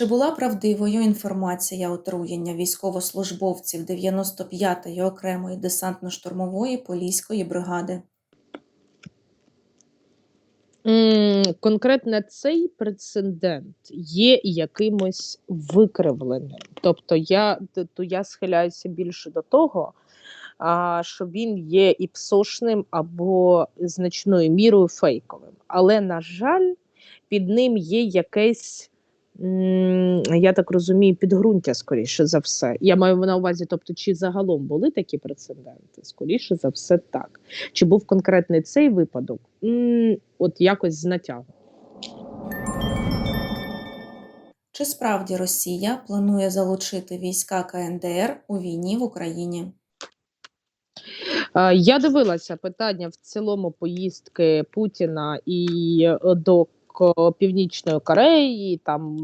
Чи була правдивою інформація отруєння військовослужбовців 95-ї окремої десантно-штурмової поліської бригади? Конкретно цей прецедент є якимось викривленим. Тобто я, то я схиляюся більше до того, що він є і псошним або значною мірою фейковим. Але, на жаль, під ним є якесь, я так розумію, підґрунтя, скоріше за все. Я маю на увазі, тобто, чи загалом були такі прецеденти? Скоріше за все, так. Чи був конкретний цей випадок? От якось з натягом. Чи справді Росія планує залучити війська КНДР у війні в Україні? Е, Я дивилася питання в цілому поїздки Путіна і е, до Північної Кореї, там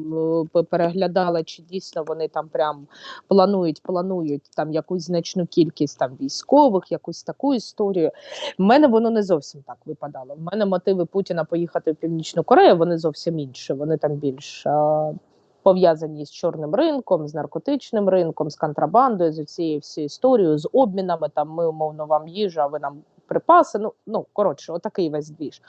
е, переглядала, чи дійсно вони там прям планують, планують там якусь значну кількість там військових, якусь таку історію. В мене воно не зовсім так випадало. В мене мотиви Путіна поїхати в Північну Корею, вони зовсім інші. Вони там більш е, пов'язані з чорним ринком, з наркотичним ринком, з контрабандою, з цією всією історією, з обмінами. Там ми умовно вам їжа, а ви нам припаси. Ну ну коротше, отакий весь двіж.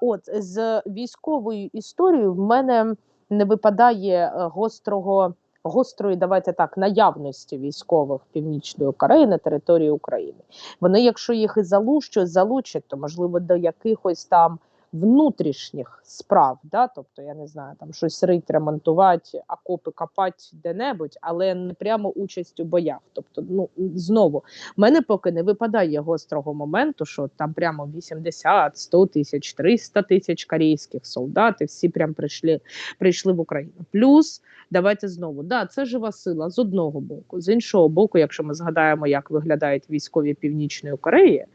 От з військовою історією в мене не випадає е, гострого. Гострої, давайте так, наявності військових Північної Кореї на території України. Вони, якщо їх і залучать, залучать, то можливо до якихось там внутрішніх справ, да? тобто я не знаю, там щось рить, ремонтувати, окопи копати де-небудь, але не прямо участь у боях. Тобто, ну знову мене поки не випадає гострого моменту, що там прямо 80, 100 тисяч, 300 тисяч корейських солдат, і всі прям прийшли, прийшли в Україну. Плюс давайте знову, да, це жива сила з одного боку, з іншого боку, якщо ми згадаємо, як виглядають військові Північної Кореї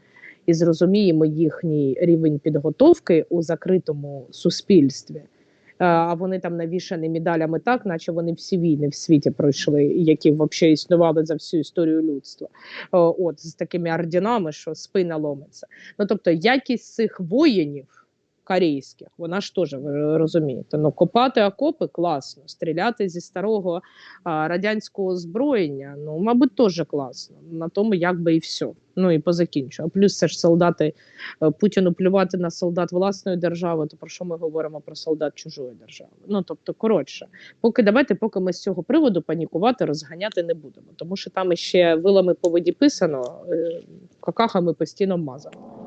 і зрозуміємо їхній рівень підготовки у закритому суспільстві. А вони там навішані медалями так, наче вони всі війни в світі пройшли, які взагалі існували за всю історію людства. От з такими орденами, що спина ломиться. Ну тобто, якість цих воїнів корейських, вона ж теж ви розумієте. Ну, копати окопи класно, стріляти зі старого а, радянського озброєння, ну, мабуть, теж класно. На тому якби і все. Ну і позакінчу. А плюс це ж солдати е, Путіну плювати на солдат власної держави, то про що ми говоримо про солдат чужої держави? Ну тобто, коротше, поки давайте, поки ми з цього приводу панікувати, розганяти не будемо, тому що там іще вилами по воді писано, е, какахами постійно мазано.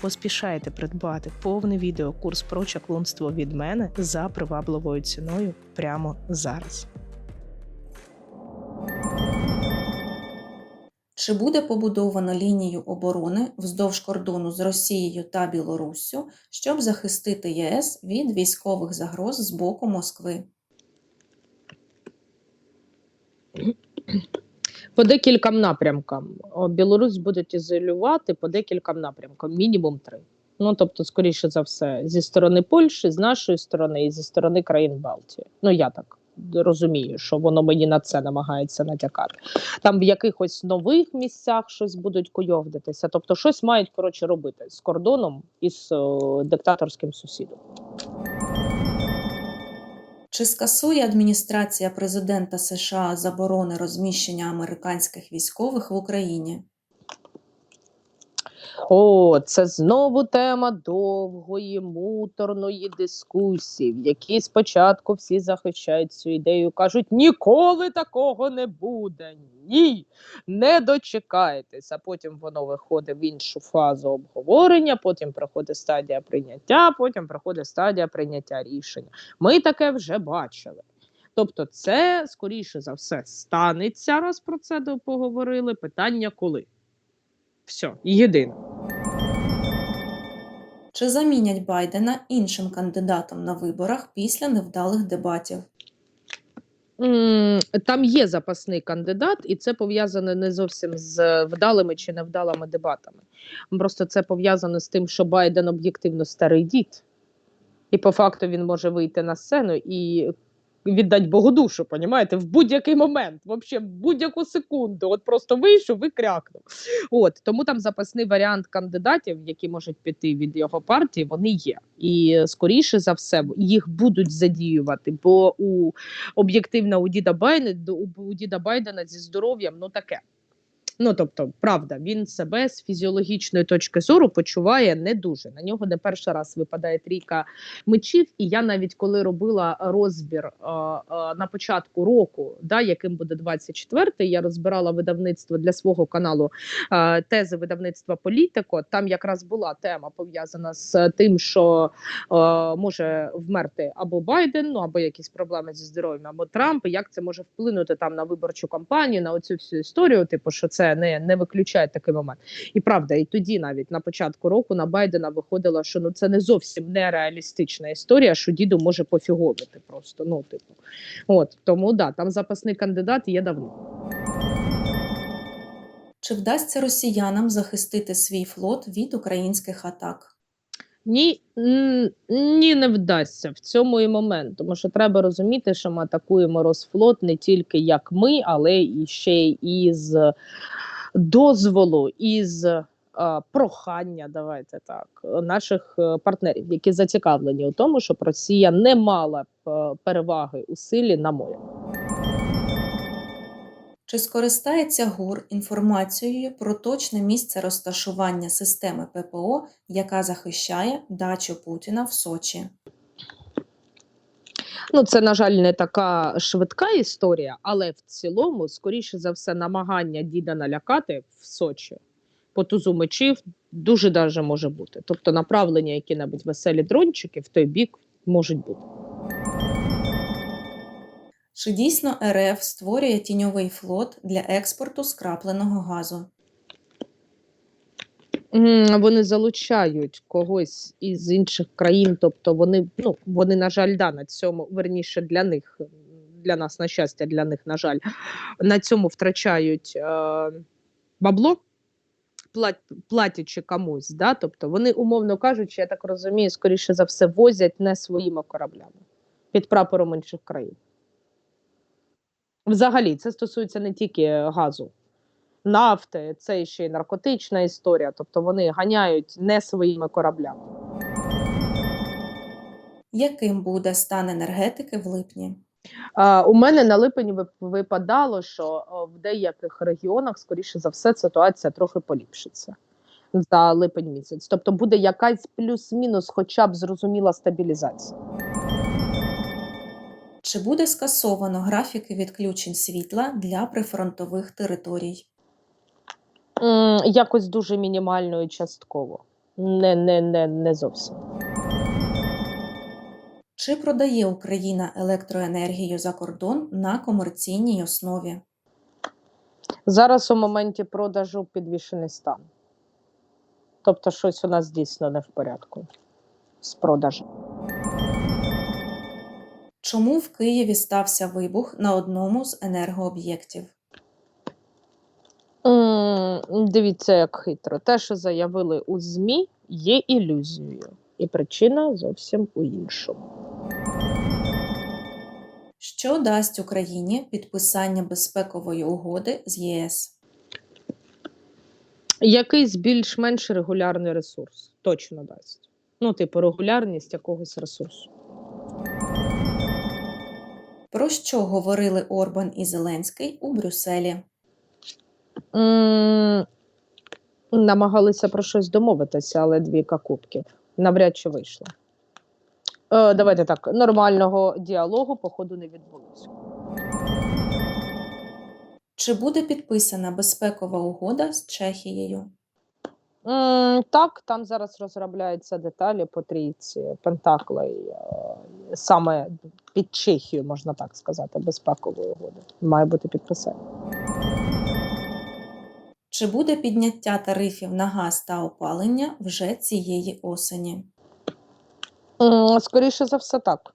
Поспішайте придбати повний відеокурс про чаклунство від мене за привабливою ціною прямо зараз. Чи буде побудовано лінію оборони вздовж кордону з Росією та Білоруссю, щоб захистити ЄС від військових загроз з боку Москви? По декільком напрямкам. Білорусь будуть ізолювати по декільком напрямкам, мінімум три. Ну тобто, скоріше за все, зі сторони Польщі, з нашої сторони і зі сторони країн Балтії. Ну я так розумію, що воно мені на це намагається натякати. Там в якихось нових місцях щось будуть куйовдитися. Тобто, щось мають коротше робити з кордоном і з о, диктаторським сусідом. Чи скасує адміністрація президента США заборони розміщення американських військових в Україні? О, це знову тема довгої муторної дискусії, в якій спочатку всі захищають цю ідею, кажуть, ніколи такого не буде. Ні, не дочекайтесь. А потім воно виходить в іншу фазу обговорення, потім проходить стадія прийняття, потім проходить стадія прийняття рішення. Ми таке вже бачили. Тобто, це скоріше за все станеться, раз про це поговорили. Питання коли. Все, єдине. Чи замінять Байдена іншим кандидатом на виборах після невдалих дебатів? Там є запасний кандидат, і це пов'язане не зовсім з вдалими чи невдалими дебатами. Просто це пов'язано з тим, що Байден об'єктивно старий дід, і по факту він може вийти на сцену і віддати Богу душу, понімаєте, в будь-який момент, взагалі, в будь-яку секунду. От просто вийшов і крякнув. От тому там запасний варіант кандидатів, які можуть піти від його партії, вони є. І скоріше за все їх будуть задіювати, бо у об'єктивно у діда Байдена, у діда Байдена зі здоров'ям ну таке. Ну тобто, правда, він себе з фізіологічної точки зору почуває не дуже. На нього не перший раз випадає трійка мечів. І я навіть коли робила розбір е, е, на початку року, да, яким буде 24-й, я розбирала видавництво для свого каналу е, тези видавництва Політико. Там якраз була тема пов'язана з тим, що е, може вмерти або Байден, ну або якісь проблеми зі здоров'ям, або Трамп. і Як це може вплинути там на виборчу кампанію, на оцю всю історію? Типу, що це не, не виключає такий момент. І правда, і тоді навіть на початку року на Байдена виходило, що ну це не зовсім нереалістична історія, що діду може пофіговити просто. Ну, типу, от тому да, там запасний кандидат є давно. Чи вдасться росіянам захистити свій флот від українських атак? Ні, ні, не вдасться в цьому і момент, тому що треба розуміти, що ми атакуємо Росфлот не тільки як ми, але і ще й із дозволу, із е, прохання, давайте так, наших е, партнерів, які зацікавлені у тому, щоб Росія не мала е, переваги у силі на морі. Чи скористається ГУР інформацією про точне місце розташування системи ППО, яка захищає дачу Путіна в Сочі? Ну, це, на жаль, не така швидка історія, але в цілому, скоріше за все, намагання діда налякати в Сочі по тузу дуже даже може бути. Тобто направлення які-небудь веселі дрончики в той бік можуть бути. Чи дійсно РФ створює тіньовий флот для експорту скрапленого газу? Вони залучають когось із інших країн, тобто вони, ну, вони, на жаль, да, на цьому, верніше для них, для нас, на щастя, для них, на жаль, на цьому втрачають е, бабло, плат, платячи комусь. Да? Тобто вони, умовно кажучи, я так розумію, скоріше за все, возять не своїми кораблями під прапором інших країн. Взагалі, це стосується не тільки газу нафти, це ще й наркотична історія. Тобто вони ганяють не своїми кораблями. Яким буде стан енергетики в липні? У мене на липені випадало, що в деяких регіонах, скоріше за все, ситуація трохи поліпшиться за липень місяць. Тобто буде якась плюс-мінус, хоча б зрозуміла стабілізація. Чи буде скасовано графіки відключень світла для прифронтових територій? Якось дуже мінімально і частково. Не, не, не, не зовсім. Чи продає Україна електроенергію за кордон на комерційній основі? Зараз у моменті продажу підвішений стан. Тобто, щось у нас дійсно не в порядку з продажем. Чому в Києві стався вибух на одному з енергооб'єктів? М, Дивіться, як хитро. Те, що заявили у ЗМІ, є ілюзією, і причина зовсім у іншому. Що дасть Україні підписання безпекової угоди з ЄС? Якийсь більш-менш регулярний ресурс точно дасть. Ну, типу, регулярність якогось ресурсу. Про що говорили Орбан і Зеленський у Брюсселі? Намагалися про щось домовитися, але двійка кубків навряд чи вийшло. Е, давайте так, нормального діалогу, походу, не відбулося. Чи буде підписана безпекова угода з Чехією? Так, там зараз розробляються деталі по трійці Пентаклей, саме під Чехію, можна так сказати, безпекової угоди. Має бути підписання. Чи буде підняття тарифів на газ та опалення вже цієї осені? Скоріше за все, так.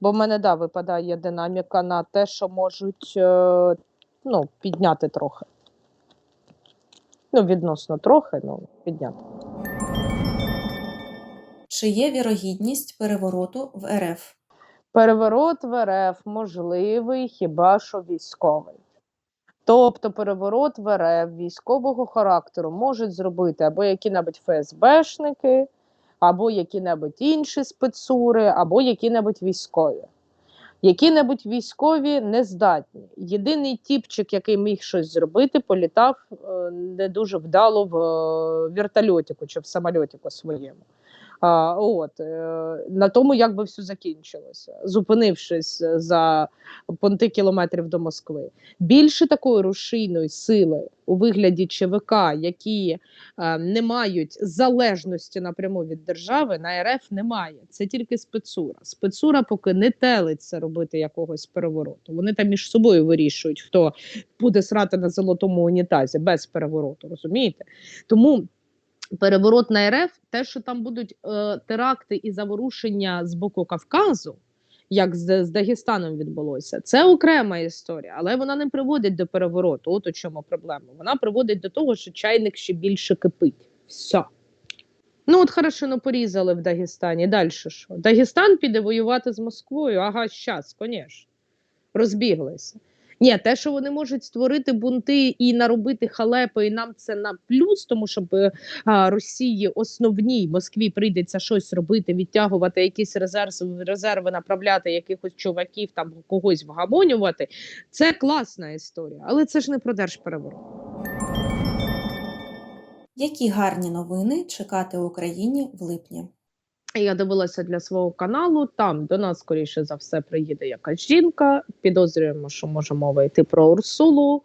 Бо в мене да, випадає динаміка на те, що можуть е, ну, підняти трохи. Ну, відносно трохи, ну, підняти. Чи є вірогідність перевороту в РФ? Переворот в РФ можливий хіба що військовий. Тобто переворот в РФ військового характеру можуть зробити або які-небудь ФСБшники, або які-небудь інші спецури, або які-небудь військові. Які-небудь військові не здатні. Єдиний тіпчик, який міг щось зробити, політав е, не дуже вдало в вертольотіку чи в самольотіку своєму. А, от, е, на тому як би все закінчилося, зупинившись за понти кілометрів до Москви. Більше такої рушійної сили у вигляді ЧВК, які е, не мають залежності напряму від держави, на РФ немає. Це тільки спецура. Спецура поки не телиться робити якогось перевороту. Вони там між собою вирішують, хто буде срати на золотому унітазі без перевороту. Розумієте? Тому переворот на РФ, те, що там будуть е, теракти і заворушення з боку Кавказу, як з, з Дагестаном відбулося, це окрема історія, але вона не приводить до перевороту. От у чому проблема. Вона приводить до того, що чайник ще більше кипить. Все. Ну, от хорошо, порізали в Дагестані. Далі що? Дагестан піде воювати з Москвою. Ага, щас, звісно. Розбіглися. Ні, те, що вони можуть створити бунти і наробити халепи, і нам це на плюс, тому щоб е, Росії основній Москві прийдеться щось робити, відтягувати якісь резерви, резерви направляти якихось чуваків, там когось вгамонювати. Це класна історія, але це ж не про держпереворот. Які гарні новини чекати Україні в липні? Я дивилася для свого каналу. Там до нас, скоріше за все, приїде якась жінка. Підозрюємо, що може мова йти про Урсулу.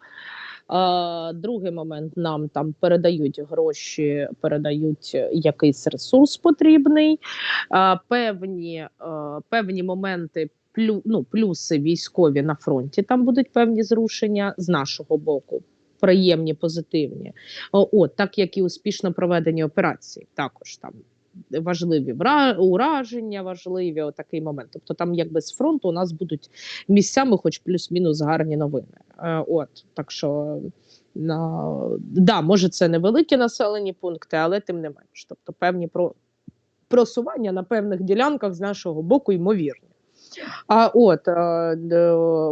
А, другий момент нам там передають гроші, передають якийсь ресурс потрібний. А, певні, а, певні моменти. Плю, ну, плюси військові на фронті там будуть певні зрушення з нашого боку. Приємні, позитивні. О, от, так як і успішно проведені операції, також там важливі ураження, важливі отакий момент. Тобто, там якби з фронту у нас будуть місцями, хоч плюс-мінус гарні новини. Е, от так що. На, да, може, це невеликі населені пункти, але тим не менш. Тобто певні про, просування на певних ділянках з нашого боку ймовірні. А от е,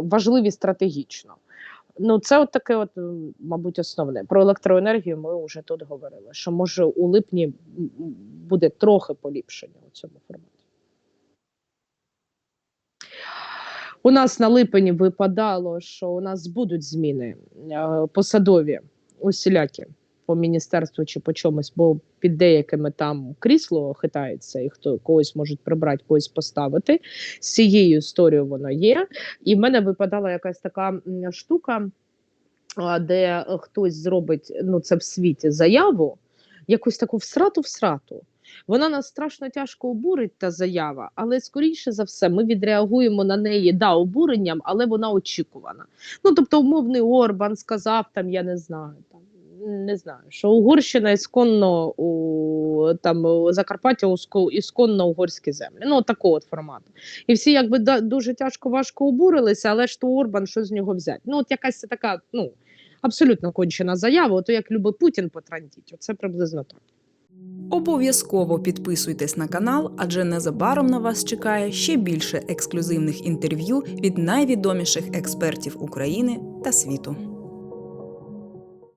важливі стратегічно. Ну, це от таке, от, мабуть, основне. Про електроенергію ми вже тут говорили, що може у липні буде трохи поліпшення у цьому форматі. У нас на липені випадало, що у нас будуть зміни е, посадові усілякі по міністерству чи по чомусь, бо під деякими там крісло хитається, і хто когось можуть прибрати, когось поставити. З цією історією воно є. І в мене випадала якась така штука, де хтось зробить ну це в світі заяву, якусь таку всрату-всрату. Вона нас страшно тяжко обурить, та заява, але скоріше за все, ми відреагуємо на неї да, обуренням, але вона очікувана. Ну тобто, умовний Орбан сказав там, я не знаю, там не знаю, що Угорщина ісконно у там у Закарпаття уско- ісконно угорські землі. Ну, такого от формату. І всі якби да, дуже тяжко важко обурилися, але ж то Орбан що з нього взяти? Ну, от якась така, ну абсолютно кончена заява, ото як любить Путін потрандіть. Оце приблизно так. Обов'язково підписуйтесь на канал, адже незабаром на вас чекає ще більше ексклюзивних інтерв'ю від найвідоміших експертів України та світу.